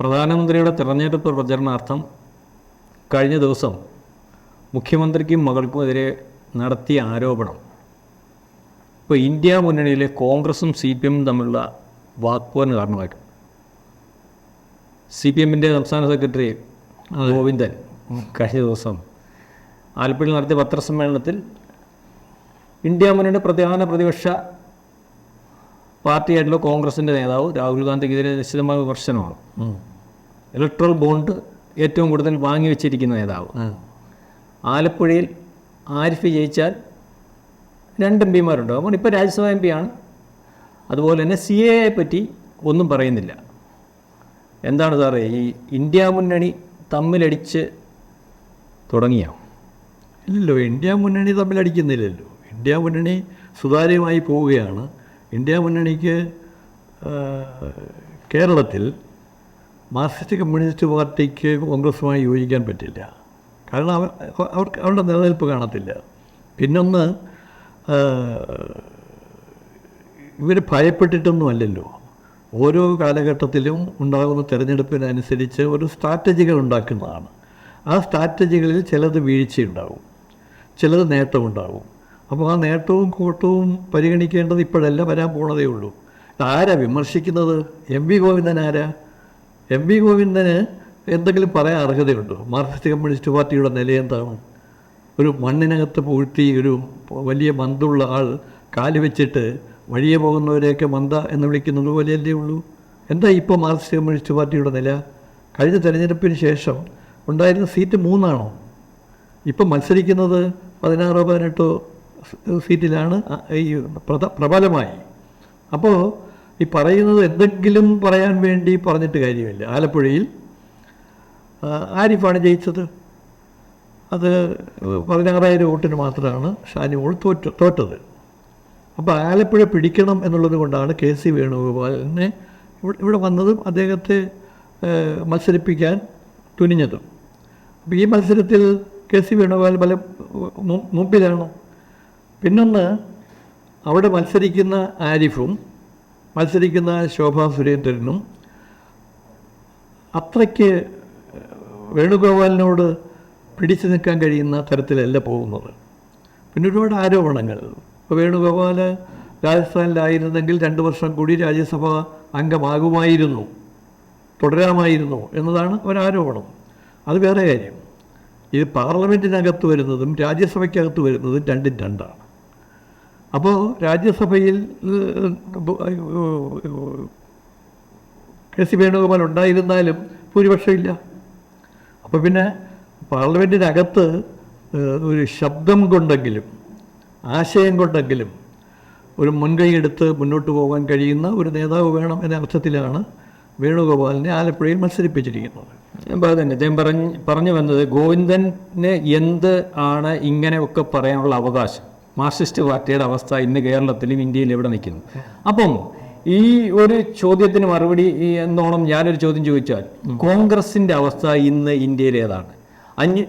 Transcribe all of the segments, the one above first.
പ്രധാനമന്ത്രിയുടെ തിരഞ്ഞെടുപ്പ് പ്രചരണാർത്ഥം കഴിഞ്ഞ ദിവസം മുഖ്യമന്ത്രിക്കും മകൾക്കുമെതിരെ നടത്തിയ ആരോപണം. ഇപ്പോൾ ഇന്ത്യ മുന്നണിയിലെ കോൺഗ്രസും സി പി എമ്മും തമ്മിലുള്ള വാക്പോന് കാരണമായിട്ടുണ്ട് സി പി എമ്മിന്റെ സംസ്ഥാന സെക്രട്ടറി ഗോവിന്ദൻ കഴിഞ്ഞ ദിവസം ആലപ്പുഴയിൽ നടത്തിയ പത്രസമ്മേളനത്തിൽ ഇന്ത്യ മുന്നണിയുടെ പ്രധാന പ്രതിപക്ഷ പാർട്ടിയായിട്ടുള്ള കോൺഗ്രസിന്റെ നേതാവ് രാഹുൽ ഗാന്ധിക്കെതിരെ നിശ്ചിതമായ വിമർശനമാണ്. ഇലക്ട്രൽ ബോണ്ട് ഏറ്റവും കൂടുതൽ വാങ്ങി വെച്ചിരിക്കുന്ന നേതാവ്. ആലപ്പുഴയിൽ ആരിഫ് ജയിച്ചാൽ രണ്ട് എം പിമാരുണ്ട്. അപ്പോൾ ഇപ്പോൾ രാജ്യസഭ എം പിയാണ്. അതുപോലെ തന്നെ സി എ പറ്റി ഒന്നും പറയുന്നില്ല. എന്താണ് സാറേ ഈ ഇന്ത്യ മുന്നണി തമ്മിലടിച്ച് തുടങ്ങിയ? ഇല്ലല്ലോ ഇന്ത്യ മുന്നണി തമ്മിലടിക്കുന്നില്ലല്ലോ. ഇന്ത്യ മുന്നണി സുതാര്യമായി പോവുകയാണ്. ഇന്ത്യ മുന്നണിക്ക് കേരളത്തിൽ മാർക്സിസ്റ്റ് കമ്മ്യൂണിസ്റ്റ് പാർട്ടിക്ക് കോൺഗ്രസുമായി യോജിക്കാൻ പറ്റില്ല. കാരണം അവർ അവർക്ക് അവരുടെ നിലനിൽപ്പ് കാണത്തില്ല. പിന്നൊന്ന് ഇവർ ഭയപ്പെട്ടിട്ടൊന്നും അല്ലല്ലോ. ഓരോ കാലഘട്ടത്തിലും ഉണ്ടാകുന്ന തിരഞ്ഞെടുപ്പിനനുസരിച്ച് ഒരു സ്ട്രാറ്റജികൾ ഉണ്ടാക്കുന്നതാണ്. ആ സ്ട്രാറ്റജികളിൽ ചിലത് വീഴ്ചയുണ്ടാവും ചിലത് നേട്ടമുണ്ടാവും അപ്പോൾ ആ നേട്ടവും കോട്ടവും പരിഗണിക്കേണ്ടത് ഇപ്പോഴല്ല വരാൻ പോണതേ ഉള്ളൂ. ആരാ വിമർശിക്കുന്നത്? എം വി ഗോവിന്ദൻ ആരാ? എം വി ഗോവിന്ദന് എന്തെങ്കിലും പറയാൻ അർഹതയുണ്ടോ? മാർക്സിസ്റ്റ് കമ്മ്യൂണിസ്റ്റ് പാർട്ടിയുടെ നില എന്താണ്? ഒരു മണ്ണിനകത്ത് പൂഴ്ത്തി ഒരു വലിയ മന്തുള്ള ആൾ കാൽ വെച്ചിട്ട് വഴിയെ പോകുന്നവരെയൊക്കെ മന്ദ എന്ന് വിളിക്കുന്നത് പോലെയല്ലേ ഉള്ളൂ? എന്താ ഇപ്പോൾ മാർക്സിസ്റ്റ് കമ്മ്യൂണിസ്റ്റ് പാർട്ടിയുടെ നില? കഴിഞ്ഞ തെരഞ്ഞെടുപ്പിന് ശേഷം ഉണ്ടായിരുന്ന സീറ്റ് മൂന്നാണോ? ഇപ്പം മത്സരിക്കുന്നത് പതിനാറോ പതിനെട്ടോ സീറ്റിലാണ് ഈ പ്രബലമായി. അപ്പോൾ ഈ പറയുന്നത് എന്തെങ്കിലും പറയാൻ വേണ്ടി പറഞ്ഞിട്ട് കാര്യമില്ല. ആലപ്പുഴയിൽ ആരിഫാണ് ജയിച്ചത്? അത് പതിനാറായിരം വോട്ടിന് മാത്രമാണ് ഷാനിമോൾ തോറ്റ തോറ്റത്. അപ്പോൾ ആലപ്പുഴ പിടിക്കണം എന്നുള്ളത് കൊണ്ടാണ് കെ സി വേണുഗോപാലിനെ ഇവിടെ വന്നതും അദ്ദേഹത്തെ മത്സരിപ്പിക്കാൻ തുനിഞ്ഞതും. അപ്പോൾ ഈ മത്സരത്തിൽ കെ സി വേണുഗോപാൽ പല മുമ്പിലാണ് പിന്നൊന്ന് അവിടെ മത്സരിക്കുന്ന ആരിഫും മത്സരിക്കുന്ന ശോഭാ സുരേന്ദ്രനും അത്രയ്ക്ക് വേണുഗോപാലിനോട് പിടിച്ചു നിൽക്കാൻ കഴിയുന്ന തരത്തിലല്ല പോകുന്നത്. പിന്നെ ഒരുപാട് ആരോപണങ്ങൾ. ഇപ്പോൾ വേണുഗോപാൽ രാജസ്ഥാനിലായിരുന്നെങ്കിൽ രണ്ട് വർഷം കൂടി രാജ്യസഭ അംഗമാകുമായിരുന്നു തുടരാമായിരുന്നു എന്നതാണ് ഒരാരോപണം. അത് വേറെ കാര്യം. ഇത് പാർലമെന്റിനകത്ത് വരുന്നതും രാജ്യസഭയ്ക്കകത്ത് വരുന്നതും രണ്ടും രണ്ടാണ്. അപ്പോൾ രാജ്യസഭയിൽ കെ സി വേണുഗോപാൽ ഉണ്ടായിരുന്നാലും ഭൂരിപക്ഷമില്ല. അപ്പോൾ പിന്നെ പാർലമെന്റിനകത്ത് ഒരു ശബ്ദം കൊണ്ടെങ്കിലും ആശയം കൊണ്ടെങ്കിലും ഒരു മുൻകൈ എടുത്ത് മുന്നോട്ട് പോകാൻ കഴിയുന്ന ഒരു നേതാവ് വേണം എന്ന അർത്ഥത്തിലാണ് വേണുഗോപാലിനെ ആലപ്പുഴയിൽ മത്സരിപ്പിച്ചിരിക്കുന്നത്. അപ്പോൾ അദ്ദേഹം പറഞ്ഞ് പറഞ്ഞു വന്നത് ഗോവിന്ദന് എന്ത് ആണ് ഇങ്ങനെയൊക്കെ പറയാനുള്ള അവകാശം. മാർക്സിസ്റ്റ് പാർട്ടിയുടെ അവസ്ഥ ഇന്ന് കേരളത്തിലും ഇന്ത്യയിലും എവിടെ നിൽക്കുന്നു? അപ്പം ഈ ഒരു ചോദ്യത്തിന് മറുപടി എന്നോണം ഞാനൊരു ചോദ്യം ചോദിച്ചാൽ കോൺഗ്രസിന്റെ അവസ്ഥ ഇന്ന് ഇന്ത്യയിലേതാണ് അഞ്ഞ്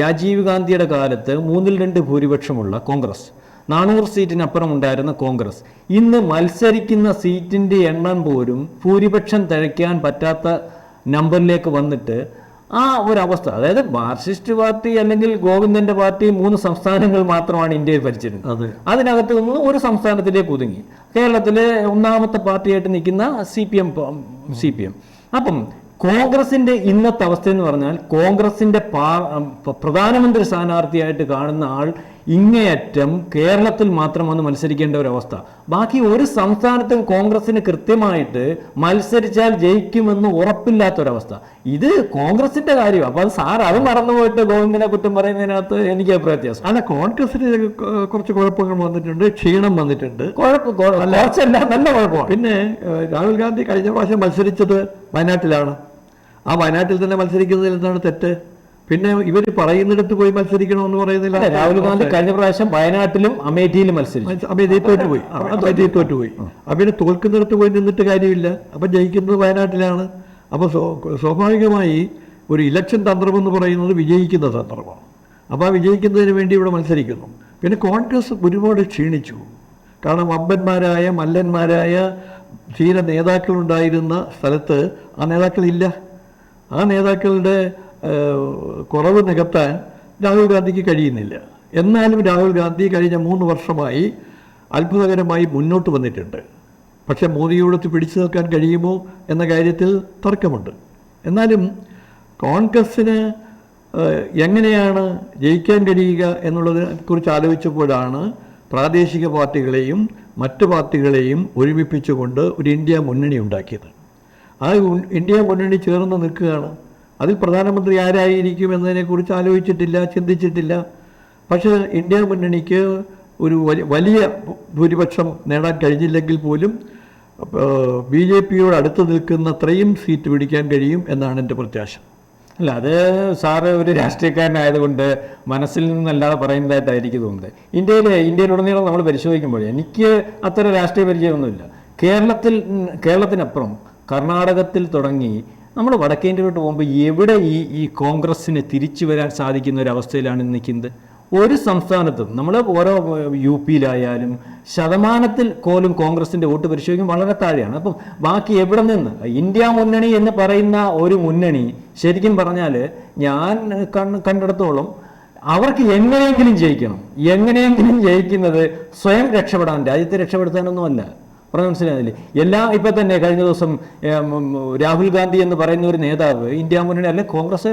രാജീവ് ഗാന്ധിയുടെ കാലത്ത് മൂന്നിൽ രണ്ട് ഭൂരിപക്ഷമുള്ള കോൺഗ്രസ് നാനൂറ് സീറ്റിനപ്പുറം ഉണ്ടായിരുന്ന കോൺഗ്രസ്. ഇന്ന് മത്സരിക്കുന്ന സീറ്റിന്റെ എണ്ണം പോലും ഭൂരിപക്ഷം തഴയ്ക്കാൻ പറ്റാത്ത നമ്പറിലേക്ക് വന്നിട്ട് ആ ഒരു അവസ്ഥ അതായത് മാർക്സിസ്റ്റ് പാർട്ടി അല്ലെങ്കിൽ ഗോവിന്ദന്റെ പാർട്ടി മൂന്ന് സംസ്ഥാനങ്ങൾ മാത്രമാണ് ഇന്ത്യയിൽ ഭരിച്ചിരുന്നത്. അതിനകത്ത് നിന്ന് ഒരു സംസ്ഥാനത്തിലേക്ക് ഒതുങ്ങി. കേരളത്തിലെ ഒന്നാമത്തെ പാർട്ടിയായിട്ട് നിൽക്കുന്ന C P M C P M. അപ്പം കോൺഗ്രസിന്റെ ഇന്നത്തെ അവസ്ഥ എന്ന് പറഞ്ഞാൽ കോൺഗ്രസിന്റെ പ്രധാനമന്ത്രി സ്ഥാനാർത്ഥിയായിട്ട് കാണുന്ന ആൾ ഇങ്ങേയറ്റം കേരളത്തിൽ മാത്രം വന്ന് മത്സരിക്കേണ്ട ഒരു അവസ്ഥ. ബാക്കി ഒരു സംസ്ഥാനത്തും കോൺഗ്രസിന് കൃത്യമായിട്ട് മത്സരിച്ചാൽ ജയിക്കുമെന്ന് ഉറപ്പില്ലാത്തൊരവസ്ഥ. ഇത് കോൺഗ്രസിന്റെ കാര്യം അപ്പൊ അത് സാർ അത് മറന്നുപോയിട്ട് ഗോവിന്ദനെ കുറ്റം പറയുന്നതിനകത്ത് എനിക്ക് അഭിപ്രായ വ്യത്യാസം. അല്ല കോൺഗ്രസിന് കുറച്ച് കുഴപ്പങ്ങൾ വന്നിട്ടുണ്ട് ക്ഷീണം വന്നിട്ടുണ്ട്. നല്ല കുഴപ്പമാണ്. പിന്നെ രാഹുൽ ഗാന്ധി കഴിഞ്ഞ പ്രാവശ്യം മത്സരിച്ചത് വയനാട്ടിലാണ്. ആ വയനാട്ടിൽ തന്നെ മത്സരിക്കുന്നതിൽ എന്താണ് തെറ്റ്? പിന്നെ ഇവർ പറയുന്നിടത്ത് പോയി മത്സരിക്കണമെന്ന് പറയുന്നില്ല. രാഹുൽ ഗാന്ധി കഴിഞ്ഞ പ്രാവശ്യം വയനാട്ടിലും അമേഠിയിലും മത്സരിച്ചു. അമേരിയ തോറ്റുപോയി അമേരിയ തോറ്റുപോയി അപ്പം പിന്നെ തോൽക്കുന്നിടത്ത് പോയി നിന്നിട്ട് കാര്യമില്ല. അപ്പം ജയിക്കുന്നത് വയനാട്ടിലാണ്. അപ്പോൾ സ്വാഭാവികമായി ഒരു ഇലക്ഷൻ തന്ത്രമെന്ന് പറയുന്നത് വിജയിക്കുന്ന തന്ത്രമാണ്. അപ്പോൾ ആ വിജയിക്കുന്നതിന് വേണ്ടി ഇവിടെ മത്സരിക്കുന്നു. പിന്നെ കോൺഗ്രസ് ഒരുപാട് ക്ഷീണിച്ചു. കാരണം അമ്പന്മാരായ മല്ലന്മാരായ ധീര നേതാക്കളുണ്ടായിരുന്ന സ്ഥലത്ത് ആ നേതാക്കളില്ല. ആ നേതാക്കളുടെ കുറവ് നികത്താൻ രാഹുൽ ഗാന്ധിക്ക് കഴിയുന്നില്ല. എന്നാലും രാഹുൽ ഗാന്ധി കഴിഞ്ഞ മൂന്ന് വർഷമായി അത്ഭുതകരമായി മുന്നോട്ട് വന്നിട്ടുണ്ട്. പക്ഷേ മോദിയോടൊത്ത് പിടിച്ചു നിൽക്കാൻ കഴിയുമോ എന്ന കാര്യത്തിൽ തർക്കമുണ്ട്. എന്നാലും കോൺഗ്രസ്സിന് എങ്ങനെയാണ് ജയിക്കാൻ കഴിയുക എന്നുള്ളതിനെക്കുറിച്ച് ആലോചിച്ചപ്പോഴാണ് പ്രാദേശിക പാർട്ടികളെയും മറ്റു പാർട്ടികളെയും ഒരുമിപ്പിച്ചുകൊണ്ട് ഒരു ഇന്ത്യ മുന്നണി ഉണ്ടാക്കിയത്. ആ ഇന്ത്യ മുന്നണി ചേർന്ന് നിൽക്കുകയാണ് അതിൽ പ്രധാനമന്ത്രി ആരായിരിക്കും എന്നതിനെക്കുറിച്ച് ആലോചിച്ചിട്ടില്ല ചിന്തിച്ചിട്ടില്ല. പക്ഷേ ഇന്ത്യ മുന്നണിക്ക് ഒരു വലി- വലിയ ഭൂരിപക്ഷം നേടാൻ കഴിഞ്ഞില്ലെങ്കിൽ പോലും ബി ജെ പിയോട് അടുത്ത് നിൽക്കുന്നത്രയും സീറ്റ് പിടിക്കാൻ കഴിയും എന്നാണ് എന്റെ പ്രത്യാശ. അല്ല അത് സാറ് ഒരു രാഷ്ട്രീയക്കാരനായതുകൊണ്ട് മനസ്സിൽ നിന്നല്ലാതെ പറയുന്നതായിട്ടാണ് എനിക്ക് തോന്നുന്നത്. ഇന്ത്യയിൽ ഇന്ത്യയിലുടനീളം നമ്മൾ പരിശോധിക്കുമ്പോൾ എനിക്ക് അത്ര രാഷ്ട്രീയ പരിചയമൊന്നുമില്ല. കേരളത്തിൽ കേരളത്തിനപ്പുറം കർണാടകത്തിൽ തുടങ്ങി നമ്മൾ വടക്കേന്ത്യയിലോട്ട് പോകുമ്പോൾ എവിടെ ഈ ഈ കോൺഗ്രസ്സിന് തിരിച്ചു വരാൻ സാധിക്കുന്ന ഒരു അവസ്ഥയിലാണ് നിൽക്കുന്നത്? ഒരു സംസ്ഥാനത്തും നമ്മൾ ഓരോ യു പിയിലായാലും ശതമാനത്തിൽ പോലും കോൺഗ്രസിന്റെ വോട്ട് പരിശോധിക്കും വളരെ താഴെയാണ്. അപ്പം ബാക്കി എവിടെ നിന്ന്? ഇന്ത്യ മുന്നണി എന്ന് പറയുന്ന ഒരു മുന്നണി ശരിക്കും പറഞ്ഞാൽ ഞാൻ കണ് കണ്ടിടത്തോളം അവർക്ക് എങ്ങനെയെങ്കിലും ജയിക്കണം. എങ്ങനെയെങ്കിലും ജയിക്കുന്നത് സ്വയം രക്ഷപ്പെടാൻ രാജ്യത്തെ രക്ഷപ്പെടുത്താനൊന്നുമല്ല. പറഞ്ഞ മനസ്സിലായില്ലേ എല്ലാ ഇപ്പൊ തന്നെ കഴിഞ്ഞ ദിവസം രാഹുൽ ഗാന്ധി എന്ന് പറയുന്ന ഒരു നേതാവ് ഇന്ത്യ മുന്നണി അല്ലെ കോൺഗ്രസ്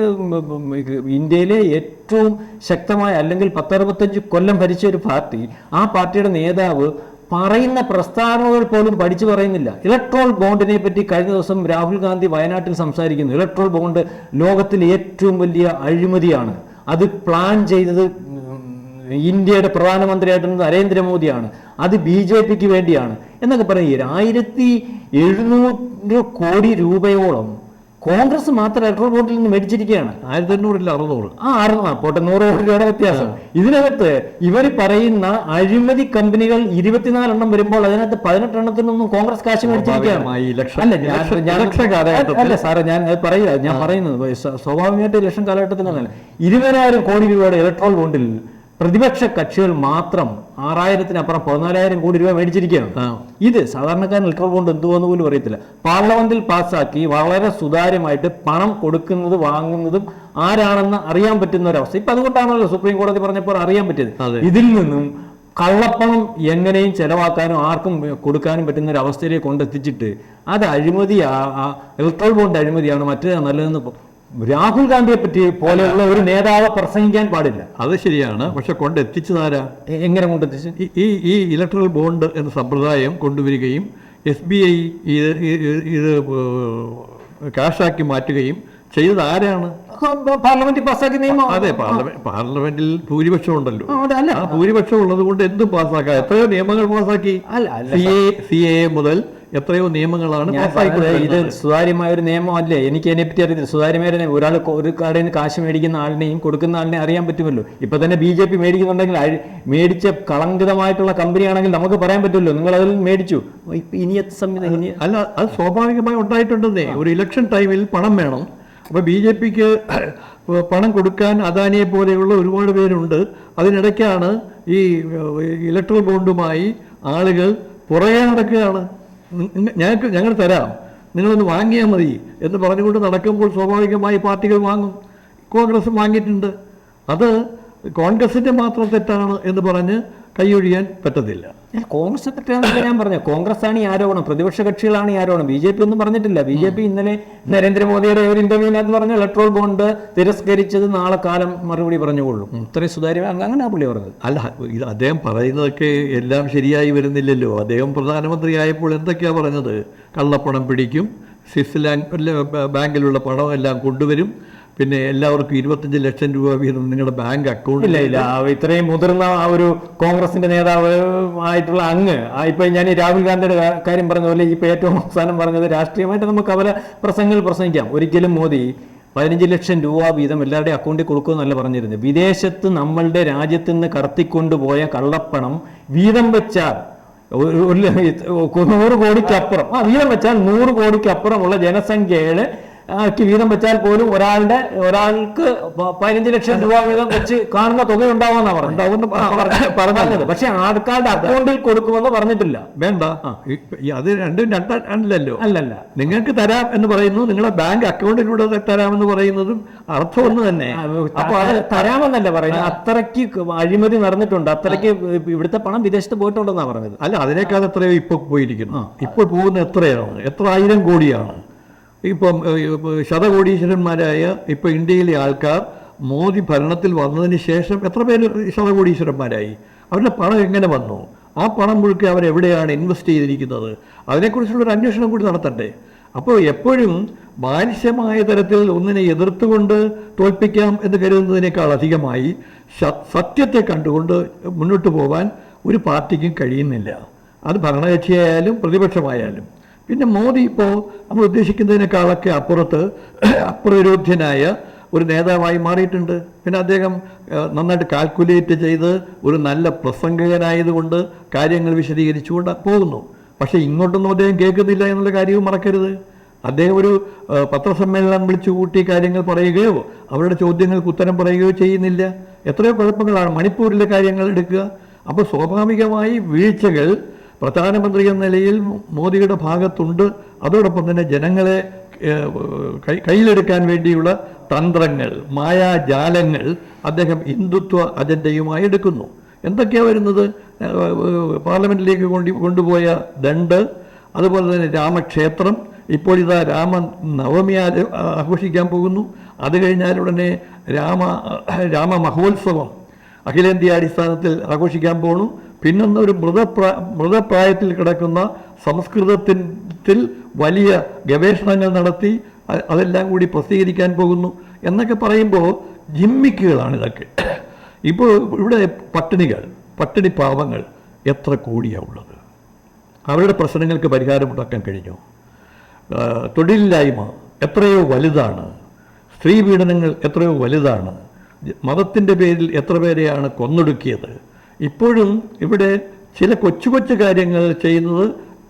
ഇന്ത്യയിലെ ഏറ്റവും ശക്തമായ അല്ലെങ്കിൽ പത്തറുപത്തഞ്ച് കൊല്ലം ഭരിച്ച ഒരു പാർട്ടി. ആ പാർട്ടിയുടെ നേതാവ് പറയുന്ന പ്രസ്താവനകൾ പോലും പഠിച്ചു പറയുന്നില്ല. ഇലക്ട്രോൾ ബോണ്ടിനെ പറ്റി കഴിഞ്ഞ ദിവസം രാഹുൽ ഗാന്ധി വയനാട്ടിൽ സംസാരിക്കുന്നു. ഇലക്ട്രോൾ ബോണ്ട് ലോകത്തിലെ ഏറ്റവും വലിയ അഴിമതിയാണ്. അത് പ്ലാൻ ചെയ്തത് ഇന്ത്യയുടെ പ്രധാനമന്ത്രിയായിട്ടുള്ള നരേന്ദ്രമോദിയാണ്. അത് ബി ജെ പിക്ക് വേണ്ടിയാണ്. എന്നൊക്കെ പറയുക ആയിരത്തി എഴുന്നൂറ് കോടി രൂപയോളം കോൺഗ്രസ് മാത്രം ഇലക്ട്രൽ ബോണ്ടിൽ നിന്ന് മേടിച്ചിരിക്കുകയാണ്. ആയിരത്തി എണ്ണൂറിൽ അറുന്നൂറ്. ആ അറുന്നൂറ്. പോട്ടെ നൂറ് കോടി രൂപയുടെ വ്യത്യാസം. ഇതിനകത്ത് ഇവർ പറയുന്ന അഴിമതി കമ്പനികൾ ഇരുപത്തിനാലെണ്ണം വരുമ്പോൾ അതിനകത്ത് പതിനെട്ടെണ്ണത്തിനൊന്നും കോൺഗ്രസ് കാശ് മേടിച്ചിരിക്കുകയാണ്. അല്ല കാലഘട്ടത്തിൽ- സാറേ ഞാൻ പറയുക ഞാൻ പറയുന്നത് സ്വ- സ്വാഭാവികമായിട്ട് ഇലക്ഷൻ കാലഘട്ടത്തിലാണ് ഇരുപതിനായിരം കോടി രൂപയുടെ ഇലക്ട്രോൾ ബോണ്ടിൽ പ്രതിപക്ഷ കക്ഷികൾ മാത്രം ആറായിരത്തിനപ്പുറം പതിനാലായിരം കോടി രൂപ മേടിച്ചിരിക്കുകയാണ്. ഇത് സാധാരണക്കാരൻ ഇലക്ട്രോൾ ബോണ്ട് എന്തുവെന്ന് പോലും അറിയത്തില്ല. പാർലമെന്റിൽ പാസ്സാക്കി വളരെ സുതാര്യമായിട്ട് പണം കൊടുക്കുന്നത് വാങ്ങുന്നതും ആരാണെന്ന് അറിയാൻ പറ്റുന്ന ഒരവസ്ഥ. ഇപ്പൊ അതുകൊണ്ടാണല്ലോ സുപ്രീം കോടതി പറഞ്ഞപ്പോൾ അറിയാൻ പറ്റിയത്. ഇതിൽ നിന്നും കള്ളപ്പണം എങ്ങനെയും ചെലവാക്കാനും ആർക്കും കൊടുക്കാനും പറ്റുന്ന ഒരു അവസ്ഥയിലേക്ക് കൊണ്ടെത്തിച്ചിട്ട് അത് അഴിമതി ഇലക്ട്രോൾ ബോണ്ട് അഴിമതിയാണ്. മറ്റേ നല്ലതെന്ന് രാഹുൽ ഗാന്ധിയെ പറ്റി പോലെയുള്ള ഒരു നേതാവ് പ്രസംഗിക്കാൻ പാടില്ല. അത് ശരിയാണ്. പക്ഷെ കൊണ്ടെത്തിച്ചതാരാ താരാ എങ്ങനെ കൊണ്ടെത്തിച്ച്? ഈ- ഈ ഇലക്ട്രൽ ബോണ്ട് എന്ന സമ്പ്രദായം കൊണ്ടുവരികയും എസ് ബി ഐ ഇത് ഇത് ക്യാഷാക്കി മാറ്റുകയും ചെയ്തത് ആരാണ്? പാർലമെന്റിൽ പാസ്സാക്കിയ നിയമം. അതെ പാർലമെന്റ് പാർലമെന്റിൽ ഭൂരിപക്ഷം ഉണ്ടല്ലോ. ആ, ഭൂരിപക്ഷം ഉള്ളത് കൊണ്ട് എന്തും പാസ്സാക്കാം? എത്രയോ നിയമങ്ങൾ പാസ്സാക്കി. സി എ മുതൽ എത്രയോ നിയമങ്ങളാണ് ഇത് സുതാര്യമായ ഒരു നിയമമല്ലേ? എനിക്ക് അതിനെപ്പറ്റി അറിയത്തില്ല. സുതാര്യമായ. ഒരാൾ ഒരു കടയിൽ നിന്ന് കാശ് മേടിക്കുന്ന ആളിനെയും കൊടുക്കുന്ന ആളിനെയും അറിയാൻ പറ്റുമല്ലോ. ഇപ്പൊ തന്നെ ബി ജെ പി മേടിക്കുന്നുണ്ടെങ്കിൽ മേടിച്ച കളങ്കിതമായിട്ടുള്ള കമ്പനിയാണെങ്കിൽ നമുക്ക് പറയാൻ പറ്റുമല്ലോ. നിങ്ങൾ അതിൽ മേടിച്ചു. ഇനി സംവിധാനം? അല്ല അത് സ്വാഭാവികമായി ഉണ്ടായിട്ടുണ്ടെന്നേ. ഒരു ഇലക്ഷൻ ടൈമിൽ പണം വേണം. അപ്പോൾ ബി ജെ പിക്ക് പണം കൊടുക്കാൻ അദാനിയെ പോലെയുള്ള ഒരുപാട് പേരുണ്ട്. അതിനിടയ്ക്കാണ് ഈ ഇലക്ട്രൽ ബോണ്ടുമായി ആളുകൾ പുറകെ നടക്കുകയാണ്. ഞങ്ങൾക്ക് ഞങ്ങൾ തരാം. നിങ്ങളൊന്ന് വാങ്ങിയാൽ മതി എന്ന് പറഞ്ഞുകൊണ്ട് നടക്കുമ്പോൾ സ്വാഭാവികമായി പാർട്ടികൾ വാങ്ങും. കോൺഗ്രസ് വാങ്ങിയിട്ടുണ്ട്. അത് കോൺഗ്രസിന്റെ മാത്രം തെറ്റാണ് എന്ന് പറഞ്ഞ് കൈയൊഴിയാൻ പറ്റത്തില്ല. കോൺഗ്രസ് തെറ്റാണെന്നല്ല ഞാൻ പറഞ്ഞു. കോൺഗ്രസ് ആണ് ഈ ആരോപണം. പ്രതിപക്ഷ കക്ഷികളാണ് ഈ ആരോപണം. ബി ജെ പി ഒന്നും പറഞ്ഞിട്ടില്ല. ബി ജെ പി ഇന്നലെ നരേന്ദ്രമോദിയുടെ ഒരു ഇന്റർവ്യൂവിനകത്ത് പറഞ്ഞു ഇലക്ട്രോൾ ബോണ്ട് തിരസ്കരിച്ചത് നാളെ കാലം മറുപടി പറഞ്ഞുകൊള്ളും. ഇത്രയും സുതാര്യ അങ്ങനെ ആ പുള്ളി പറഞ്ഞത്. അല്ല ഇത് അദ്ദേഹം പറയുന്നതൊക്കെ എല്ലാം ശരിയായി വരുന്നില്ലല്ലോ. അദ്ദേഹം പ്രധാനമന്ത്രി ആയപ്പോൾ എന്തൊക്കെയാ പറഞ്ഞത്? കള്ളപ്പണം പിടിക്കും സ്വിസ്ലാൻഡ് ബാങ്കിലുള്ള പണം എല്ലാം കൊണ്ടുവരും പിന്നെ എല്ലാവർക്കും ഇരുപത്തഞ്ച് ലക്ഷം രൂപ വീതം നിങ്ങളുടെ ബാങ്ക് അക്കൗണ്ട് ഇല്ല ഇല്ല. ഇത്രയും മുതിർന്ന ആ ഒരു കോൺഗ്രസിന്റെ നേതാവ് ആയിട്ടുള്ള അങ്ങ്. ഇപ്പൊ ഞാൻ ഈ രാഹുൽ ഗാന്ധിയുടെ കാര്യം പറഞ്ഞ പോലെ ഇപ്പൊ ഏറ്റവും അവസാനം പറഞ്ഞത് രാഷ്ട്രീയമായിട്ട് നമുക്ക് അവരെ പ്രസംഗങ്ങൾ പ്രസംഗിക്കാം ഒരിക്കലും മോദി പതിനഞ്ച് ലക്ഷം രൂപ വീതം എല്ലാവരുടെയും അക്കൗണ്ടിൽ കൊടുക്കുമെന്നല്ല പറഞ്ഞിരുന്നത്. വിദേശത്ത് നമ്മളുടെ രാജ്യത്ത് നിന്ന് കടത്തിക്കൊണ്ടുപോയ കള്ളപ്പണം വീതം വെച്ചാൽ ഒരു നൂറ് കോടിക്കപ്പുറം. ആ വീതം വെച്ചാൽ നൂറ് കോടിക്കപ്പുറമുള്ള ജനസംഖ്യയുടെ ആക്കി വീതം വെച്ചാൽ പോലും ഒരാളുടെ ഒരാൾക്ക് പതിനഞ്ച് ലക്ഷം രൂപ വീതം വെച്ച് കാണുന്ന തുക ഉണ്ടാവുമെന്നാ പറഞ്ഞു പറഞ്ഞത്. പക്ഷെ ആൾക്കാരുടെ അക്കൗണ്ടിൽ കൊടുക്കുമെന്ന് പറഞ്ഞിട്ടില്ല. വേണ്ട. അത് രണ്ടും രണ്ടല്ലോ അല്ലല്ല. നിങ്ങൾക്ക് തരാം എന്ന് പറയുന്നു നിങ്ങളെ ബാങ്ക് അക്കൗണ്ടിലൂടെ തരാമെന്ന് പറയുന്നതും അർത്ഥം ഒന്ന് തന്നെ. അപ്പൊ അത് തരാമെന്നല്ല പറയുന്നത്. അത്രയ്ക്ക് അഴിമതി നടന്നിട്ടുണ്ട്. അത്രയ്ക്ക് ഇവിടുത്തെ പണം വിദേശത്ത് പോയിട്ടുണ്ടെന്നാ പറഞ്ഞത്. അല്ല അതിനേക്കാൾ എത്രയോ ഇപ്പൊ പോയിരിക്കുന്നു. ഇപ്പോൾ പോകുന്ന എത്രയാണ്? എത്ര ആയിരം കോടിയാണ്? ഇപ്പം ശതകോടീശ്വരന്മാരായ ഇപ്പൊ ഇന്ത്യയിലെ ആൾക്കാർ മോദി ഭരണത്തിൽ വന്നതിന് ശേഷം എത്ര പേര് ശതകോടീശ്വരന്മാരായി? അവരുടെ പണം എങ്ങനെ വന്നു? ആ പണം മുഴുക്കെ അവരെവിടെയാണ് ഇൻവെസ്റ്റ് ചെയ്തിരിക്കുന്നത്? അതിനെക്കുറിച്ചുള്ള ഒരു അന്വേഷണം കൂടി നടത്തണ്ടേ? അപ്പോൾ എപ്പോഴും മാനുഷ്യമായ തരത്തിൽ ഒന്നിനെ എതിർത്തുകൊണ്ട് തോൽപ്പിക്കാം എന്ന് കരുതുന്നതിനേക്കാൾ അധികമായി സത്യത്തെ കണ്ടുകൊണ്ട് മുന്നോട്ട് പോകാൻ ഒരു പാർട്ടിക്കും കഴിയുന്നില്ല. അത് ഭരണകക്ഷിയായാലും പ്രതിപക്ഷമായാലും. പിന്നെ മോദി ഇപ്പോൾ നമ്മൾ ഉദ്ദേശിക്കുന്നതിനേക്കാളൊക്കെ അപ്പുറത്ത് അപ്രവിരോധ്യനായ ഒരു നേതാവായി മാറിയിട്ടുണ്ട്. പിന്നെ അദ്ദേഹം നന്നായിട്ട് കാൽക്കുലേറ്റ് ചെയ്ത് ഒരു നല്ല പ്രസംഗകനായതുകൊണ്ട് കാര്യങ്ങൾ വിശദീകരിച്ചുകൊണ്ട് പോകുന്നു. പക്ഷേ ഇങ്ങോട്ടൊന്നും അദ്ദേഹം കേൾക്കുന്നില്ല എന്നുള്ള കാര്യവും മറക്കരുത്. അദ്ദേഹം ഒരു പത്രസമ്മേളനം വിളിച്ചു കൂട്ടി കാര്യങ്ങൾ പറയുകയോ അവരുടെ ചോദ്യങ്ങൾക്ക് ഉത്തരം പറയുകയോ ചെയ്യുന്നില്ല. എത്രയോ കുഴപ്പങ്ങളാണ് മണിപ്പൂരിലെ കാര്യങ്ങൾ എടുക്കുക. അപ്പോൾ സ്വാഭാവികമായി വീഴ്ചകൾ പ്രധാനമന്ത്രി എന്ന നിലയിൽ മോദിയുടെ ഭാഗത്തുണ്ട്. അതോടൊപ്പം തന്നെ ജനങ്ങളെ കയ്യിലെടുക്കാൻ വേണ്ടിയുള്ള തന്ത്രങ്ങൾ മായാജാലങ്ങൾ അദ്ദേഹം ഹിന്ദുത്വ അജണ്ടയുമായി എടുക്കുന്നു. എന്തൊക്കെയാണ് വരുന്നത്? പാർലമെന്റിലേക്ക് കൊണ്ടു കൊണ്ടുപോയ ദണ്ട് അതുപോലെ തന്നെ രാമക്ഷേത്രം. ഇപ്പോൾ ഇതാ രാമ നവമി ആഘോഷിക്കാൻ പോകുന്നു. അത് കഴിഞ്ഞാൽ ഉടനെ രാമ രാമ മഹോത്സവം. അഖിലേന്ത്യാ അടിസ്ഥാനത്തിൽ ആഘോഷിക്കാൻ പോണു. പിന്നൊന്ന് ഒരു മൃതപ്രാ മൃതപ്രായത്തിൽ കിടക്കുന്ന സംസ്കൃതത്തിൽ വലിയ ഗവേഷണങ്ങൾ നടത്തി അതെല്ലാം കൂടി പ്രസിദ്ധീകരിക്കാൻ പോകുന്നു. എന്നൊക്കെ പറയുമ്പോൾ ജിമ്മിക്കുകളാണ് ഇതൊക്കെ. ഇപ്പോൾ ഇവിടെ പട്ടിണികൾ പട്ടിണി പാവങ്ങൾ എത്ര കോടിയാണ് ഉള്ളത്? അവരുടെ പ്രശ്നങ്ങൾക്ക് പരിഹാരമുണ്ടാക്കാൻ കഴിഞ്ഞു? തൊഴിലില്ലായ്മ എത്രയോ വലുതാണ്? സ്ത്രീ പീഡനങ്ങൾ എത്രയോ വലുതാണ്? മതത്തിന്റെ പേരിൽ എത്ര പേരെയാണ് കൊന്നൊടുക്കിയത്? ഇപ്പോഴും ഇവിടെ ചില കൊച്ചു കൊച്ചു കാര്യങ്ങൾ ചെയ്യുന്നത്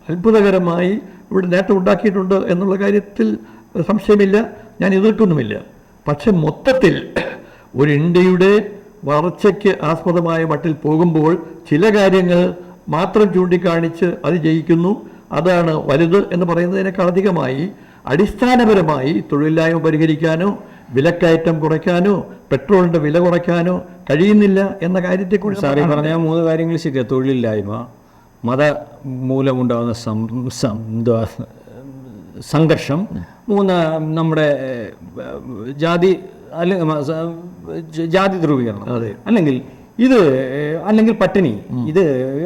അത്ഭുതകരമായി ഇവിടെ നേട്ടം ഉണ്ടാക്കിയിട്ടുണ്ട് എന്നുള്ള കാര്യത്തിൽ സംശയമില്ല ഞാൻ എതിർക്കൊന്നുമില്ല. പക്ഷെ മൊത്തത്തിൽ ഒരു ഇന്ത്യയുടെ വളർച്ചയ്ക്ക് ആസ്പദമായ മട്ടിൽ പോകുമ്പോൾ ചില കാര്യങ്ങൾ മാത്രം ചൂണ്ടിക്കാണിച്ച് അത് ജയിക്കുന്നു. അതാണ് വലുത് എന്ന് പറയുന്നതിനേക്കാൾ അധികമായി അടിസ്ഥാനപരമായി തൊഴിലില്ലായ്മ പരിഹരിക്കാനോ വിലക്കയറ്റം കുറയ്ക്കാനോ പെട്രോളിന്റെ വില കുറയ്ക്കാനോ കഴിയുന്നില്ല എന്ന കാര്യത്തെക്കുറിച്ച് സാറി പറഞ്ഞ മൂന്ന് കാര്യങ്ങൾ ശരിയാണ് തൊഴിലില്ലായ്മ മത മൂലമുണ്ടാകുന്ന സം സംഘർഷം മൂന്ന് നമ്മുടെ ജാതി അല്ലെങ്കിൽ ജാതി ധ്രുവീകരണം. അതെ. അല്ലെങ്കിൽ ഇത് അല്ലെങ്കിൽ പട്ടിണി. ഇത്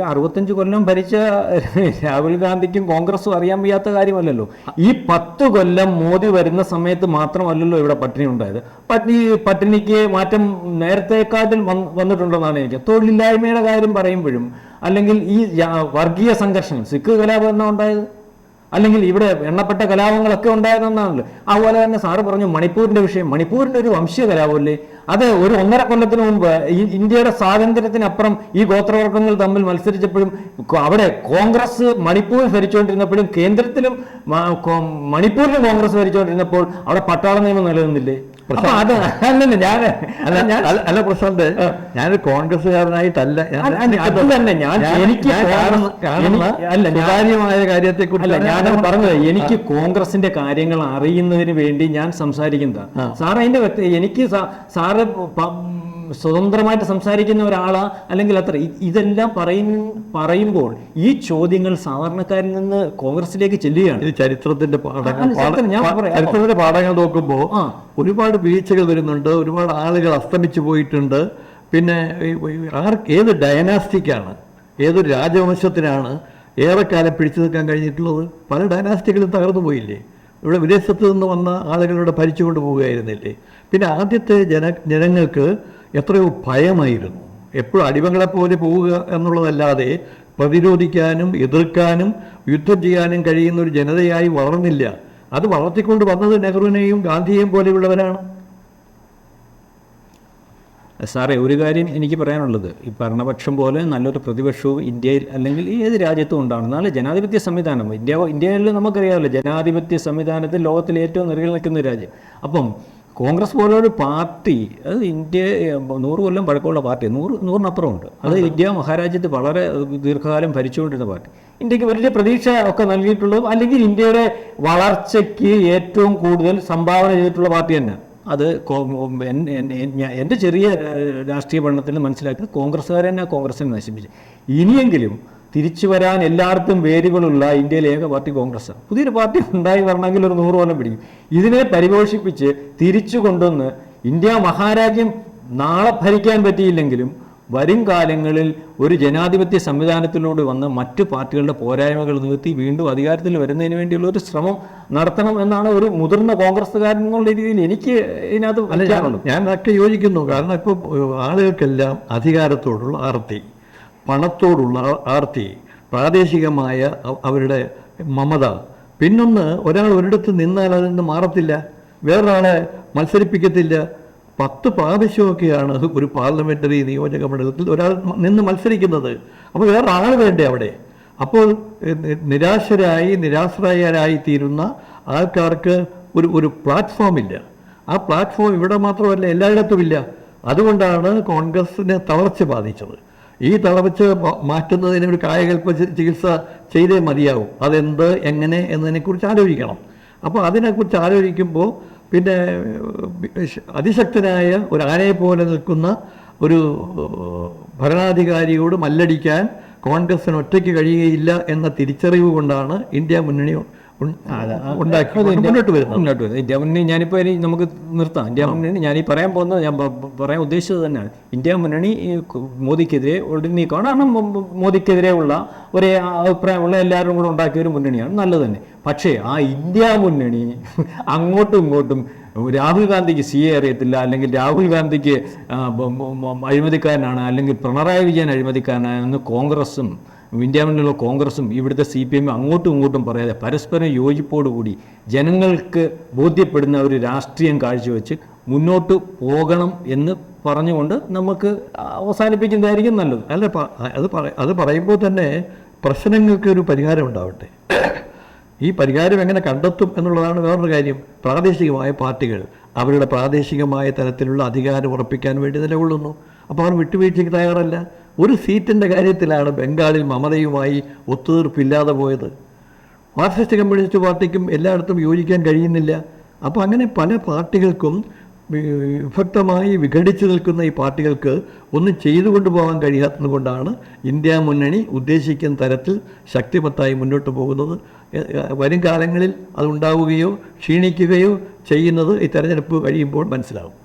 അറുപത്തഞ്ച് കൊല്ലം ഭരിച്ച രാഹുൽ ഗാന്ധിക്കും കോൺഗ്രസും അറിയാൻ വയ്യാത്ത കാര്യമല്ലല്ലോ. ഈ പത്ത് കൊല്ലം മോദി വരുന്ന സമയത്ത് മാത്രമല്ലല്ലോ ഇവിടെ പട്ടിണി ഉണ്ടായത്. പട്ടിണി പട്ടിണിക്ക് മാറ്റം നേരത്തെക്കാട്ടിൽ വന്ന് വന്നിട്ടുണ്ടെന്നാണ് എനിക്ക്. തൊഴിലില്ലായ്മയുടെ കാര്യം പറയുമ്പോഴും അല്ലെങ്കിൽ ഈ വർഗീയ സംഘർഷം സിഖ് കലാപം എന്നാ ഉണ്ടായത്? അല്ലെങ്കിൽ ഇവിടെ എണ്ണപ്പെട്ട കലാപങ്ങളൊക്കെ ഉണ്ടായിരുന്നതാണല്ലോ അതുപോലെ തന്നെ സാറ് പറഞ്ഞു മണിപ്പൂരിന്റെ വിഷയം. മണിപ്പൂരിന്റെ ഒരു വംശീയ കലാപമല്ലേ? അത് ഒരു ഒന്നര കൊല്ലത്തിന് മുമ്പ് ഇന്ത്യയുടെ സ്വാതന്ത്ര്യത്തിനപ്പുറം ഈ ഗോത്രവർഗങ്ങൾ തമ്മിൽ മത്സരിച്ചപ്പോഴും അവിടെ കോൺഗ്രസ് മണിപ്പൂർ ഭരിച്ചുകൊണ്ടിരുന്നപ്പോഴും കേന്ദ്രത്തിലും മണിപ്പൂരിലും കോൺഗ്രസ് ഭരിച്ചുകൊണ്ടിരുന്നപ്പോൾ അവിടെ പട്ടാള നിയമം നിലനിന്നില്ലേ? അല്ലല്ല ഞാൻ അല്ല പ്രശാന്ത് ഞാനൊരു കോൺഗ്രസ്സുകാരനായിട്ടല്ല. ഞാൻ തന്നെ എനിക്ക് അല്ല, സുതാര്യമായ കാര്യത്തെ കാര്യത്തെക്കുറിച്ച് ഞാൻ പറഞ്ഞത് എനിക്ക് കോൺഗ്രസിന്റെ കാര്യങ്ങൾ അറിയുന്നതിന് വേണ്ടി ഞാൻ സംസാരിക്കുന്നതാണ് സാർ അതിന്റെ വ്യക്തി എനിക്ക് സാറ് സ്വതന്ത്രമായിട്ട് സംസാരിക്കുന്ന ഒരാളാ അല്ലെങ്കിൽ അത്ര. ഇതെല്ലാം പറയും പറയുമ്പോൾ ഈ ചോദ്യങ്ങൾ സാധാരണക്കാരിൽ നിന്ന് കോൺഗ്രസിലേക്ക് ചെല്ലുകയാണ്. ചരിത്രത്തിന്റെ പാഠങ്ങൾ. ചരിത്രത്തിന്റെ പാഠങ്ങൾ നോക്കുമ്പോൾ ഒരുപാട് വീഴ്ചകൾ വരുന്നുണ്ട് ഒരുപാട് ആളുകൾ അസ്തമിച്ചു പോയിട്ടുണ്ട്. പിന്നെ ആർക്ക് ഏത് ഡയനാസ്റ്റിക്കാണ് ഏതൊരു രാജവംശത്തിനാണ് ഏറെക്കാലം പിടിച്ചു നിൽക്കാൻ കഴിഞ്ഞിട്ടുള്ളത്? പല ഡയനാസ്റ്റികളും തകർന്നു പോയില്ലേ? ഇവിടെ വിദേശത്ത് നിന്ന് വന്ന ആളുകളുടെ ഭരിച്ചുകൊണ്ട് പോവുകയായിരുന്നില്ലേ? പിന്നെ ആദ്യത്തെ ജന ജനങ്ങൾക്ക് എത്രയോ ഭയമായിരുന്നു. എപ്പോഴും അടിമകളെപ്പോലെ പോവുക എന്നുള്ളതല്ലാതെ പ്രതിരോധിക്കാനും എതിർക്കാനും യുദ്ധം ചെയ്യാനും കഴിയുന്ന ഒരു ജനതയായി വളർന്നില്ല. അത് വളർത്തിക്കൊണ്ട് വന്നത് നെഹ്റുവിനെയും ഗാന്ധിയെയും പോലെയുള്ളവരാണ്. സാറേ ഒരു കാര്യം എനിക്ക് പറയാനുള്ളത്. ഈ ഭരണപക്ഷം പോലെ നല്ലൊരു പ്രതിപക്ഷവും ഇന്ത്യയിൽ അല്ലെങ്കിൽ ഏത് രാജ്യത്തും ഉണ്ടാവണം. നല്ല ജനാധിപത്യ സംവിധാനം ഇന്ത്യ ഇന്ത്യയിൽ നമുക്കറിയാമല്ലോ ജനാധിപത്യ സംവിധാനത്തിൽ ലോകത്തിലെ ഏറ്റവും നിൽക്കുന്ന രാജ്യം. അപ്പം കോൺഗ്രസ് പോലൊരു പാർട്ടി അത് ഇന്ത്യ നൂറ് കൊല്ലം പഴക്കമുള്ള പാർട്ടി നൂറ് നൂറിനപ്പുറം ഉണ്ട് അത്. ഇന്ത്യ മഹാരാജ്യത്ത് വളരെ ദീർഘകാലം ഭരിച്ചുകൊണ്ടിരുന്ന പാർട്ടി. ഇന്ത്യയ്ക്ക് വലിയ പ്രതീക്ഷ ഒക്കെ നൽകിയിട്ടുള്ളതും അല്ലെങ്കിൽ ഇന്ത്യയുടെ വളർച്ചയ്ക്ക് ഏറ്റവും കൂടുതൽ സംഭാവന ചെയ്തിട്ടുള്ള പാർട്ടി തന്നെ. അത് എൻ- എൻ- എൻ- എന്റെ ചെറിയ രാഷ്ട്രീയ പഠനത്തിൽ മനസ്സിലാക്കിയത് കോൺഗ്രസ്സുകാർ തന്നെ കോൺഗ്രസിനെ നശിപ്പിച്ചു. ഇനിയെങ്കിലും തിരിച്ചു വരാൻ എല്ലായിടത്തും വേരുകളുള്ള ഇന്ത്യയിലെ ഏക പാർട്ടി കോൺഗ്രസ്സാണ് പുതിയൊരു പാർട്ടി ഉണ്ടായി വരണമെങ്കിൽ ഒരു നൂറ് കൊല്ലം പിടിക്കും. ഇതിനെ പരിപോഷിപ്പിച്ച് തിരിച്ചു കൊണ്ടുവന്ന് ഇന്ത്യ മഹാരാജ്യം നാളെ ഭരിക്കാൻ പറ്റിയില്ലെങ്കിലും വരും കാലങ്ങളിൽ ഒരു ജനാധിപത്യ സംവിധാനത്തിലൂടെ വന്ന് മറ്റു പാർട്ടികളുടെ പോരായ്മകൾ നിർത്തി വീണ്ടും അധികാരത്തിൽ വരുന്നതിന് വേണ്ടിയുള്ള ഒരു ശ്രമം നടത്തണം എന്നാണ് ഒരു മുതിർന്ന കോൺഗ്രസ്സുകാരൻ എന്നുള്ള രീതിയിൽ എനിക്ക് ഇതിനകത്ത് ഞാൻ ഒക്കെ യോജിക്കുന്നു. കാരണം ഇപ്പോൾ ആളുകൾക്കെല്ലാം അധികാരത്തോടുള്ള ആർത്തി. പണത്തോടുള്ള ആർത്തി പ്രാദേശികമായ അവരുടെ മമത. പിന്നൊന്ന് ഒരാൾ ഒരിടത്ത് നിന്നാൽ അതിൽ നിന്ന് മാറത്തില്ല. വേറൊരാളെ മത്സരിപ്പിക്കത്തില്ല. പത്ത് പ്രാവശ്യമൊക്കെയാണ് ഒരു പാർലമെന്ററി നിയോജക മണ്ഡലത്തിൽ ഒരാൾ നിന്ന് മത്സരിക്കുന്നത്. അപ്പോൾ വേറെ ആൾ വേണ്ടേ അവിടെ? അപ്പോൾ നിരാശരായി നിരാശ്രയരായി തീരുന്ന ആൾക്കാർക്ക് ഒരു ഒരു പ്ലാറ്റ്ഫോം ഇല്ല ആ പ്ലാറ്റ്ഫോം ഇവിടെ മാത്രമല്ല എല്ലായിടത്തും ഇല്ല. അതുകൊണ്ടാണ് കോൺഗ്രസിനെ തളർച്ച ബാധിച്ചത്. ഈ തളവച്ച് മാറ്റുന്നതിന് ഒരു കായകൽപ്പ ചികിത്സ ചെയ്തേ മതിയാവും. അതെന്ത് എങ്ങനെ എന്നതിനെക്കുറിച്ച് ആലോചിക്കണം. അപ്പോൾ അതിനെക്കുറിച്ച് ആലോചിക്കുമ്പോൾ പിന്നെ അതിശക്തനായ ഒരു ആനയെ പോലെ നിൽക്കുന്ന ഒരു ഭരണാധികാരിയോട് മല്ലടിക്കാൻ കോൺഗ്രസിന് ഒറ്റയ്ക്ക് കഴിയുകയില്ല എന്ന തിരിച്ചറിവ് കൊണ്ടാണ് ഇന്ത്യ മുന്നണി ഉണ്ടാക്കി മുന്നോട്ട് വരുന്നത്. മുന്നോട്ട് വരുന്നത്. ഇന്ത്യ മുന്നണി ഞാനിപ്പോൾ ഇനി നമുക്ക് നിർത്താം. ഇന്ത്യ മുന്നണി ഞാൻ ഈ പറയാൻ പോകുന്നത് ഞാൻ പറയാൻ ഉദ്ദേശിച്ചത് തന്നെയാണ്. ഇന്ത്യ മുന്നണി മോദിക്കെതിരെ നീക്കമാണ് കാരണം മോദിക്കെതിരെ ഉള്ള ഒരേ അഭിപ്രായമുള്ള എല്ലാവരും കൂടെ ഉണ്ടാക്കിയ ഒരു മുന്നണിയാണ്. നല്ലത് തന്നെ. പക്ഷേ ആ ഇന്ത്യ മുന്നണി അങ്ങോട്ടും ഇങ്ങോട്ടും രാഹുൽ ഗാന്ധിക്ക് സി എ അറിയത്തില്ല. അല്ലെങ്കിൽ രാഹുൽ ഗാന്ധിക്ക് അഴിമതിക്കാരനാണ്. അല്ലെങ്കിൽ പിണറായി വിജയൻ അഴിമതിക്കാരനാണെന്ന് കോൺഗ്രസും ഇന്ത്യ മുന്നിലുള്ള കോൺഗ്രസും ഇവിടുത്തെ സി പി എമ്മും അങ്ങോട്ടും ഇങ്ങോട്ടും പറയാതെ പരസ്പരം യോജിപ്പോടുകൂടി ജനങ്ങൾക്ക് ബോധ്യപ്പെടുന്ന ഒരു രാഷ്ട്രീയം കാഴ്ചവെച്ച് മുന്നോട്ട് പോകണം എന്ന് പറഞ്ഞുകൊണ്ട് നമുക്ക് അവസാനിപ്പിക്കുന്നതായിരിക്കും നല്ലത്. അല്ല അത് അത് പറയുമ്പോൾ തന്നെ പ്രശ്നങ്ങൾക്ക് ഒരു പരിഹാരം ഉണ്ടാവട്ടെ. ഈ പരിഹാരം എങ്ങനെ കണ്ടെത്തും എന്നുള്ളതാണ് വേറൊരു കാര്യം. പ്രാദേശികമായ പാർട്ടികൾ അവരുടെ പ്രാദേശികമായ തരത്തിലുള്ള അധികാരം ഉറപ്പിക്കാൻ വേണ്ടി നിലകൊള്ളുന്നു. അപ്പോൾ അവർ വിട്ടുവീഴ്ചയ്ക്ക് തയ്യാറല്ല. ഒരു സീറ്റിന്റെ കാര്യത്തിലാണ് ബംഗാളിൽ മമതയുമായി ഒത്തുതീർപ്പില്ലാതെ പോയത്. മാർക്സിസ്റ്റ് കമ്മ്യൂണിസ്റ്റ് പാർട്ടിക്കും എല്ലായിടത്തും യോജിക്കാൻ കഴിയുന്നില്ല. അപ്പോൾ അങ്ങനെ പല പാർട്ടികൾക്കും വിഭക്തമായി വിഘടിച്ചു നിൽക്കുന്ന ഈ പാർട്ടികൾക്ക് ഒന്നും ചെയ്തു കൊണ്ടുപോകാൻ കഴിയാത്തതുകൊണ്ടാണ് ഇന്ത്യ മുന്നണി ഉദ്ദേശിക്കുന്ന തരത്തിൽ ശക്തിമത്തായി മുന്നോട്ട് പോകുന്നത്. വരും കാലങ്ങളിൽ അതുണ്ടാവുകയോ ക്ഷീണിക്കുകയോ ചെയ്യുന്നത് ഈ തെരഞ്ഞെടുപ്പ് കഴിയുമ്പോൾ മനസ്സിലാവും.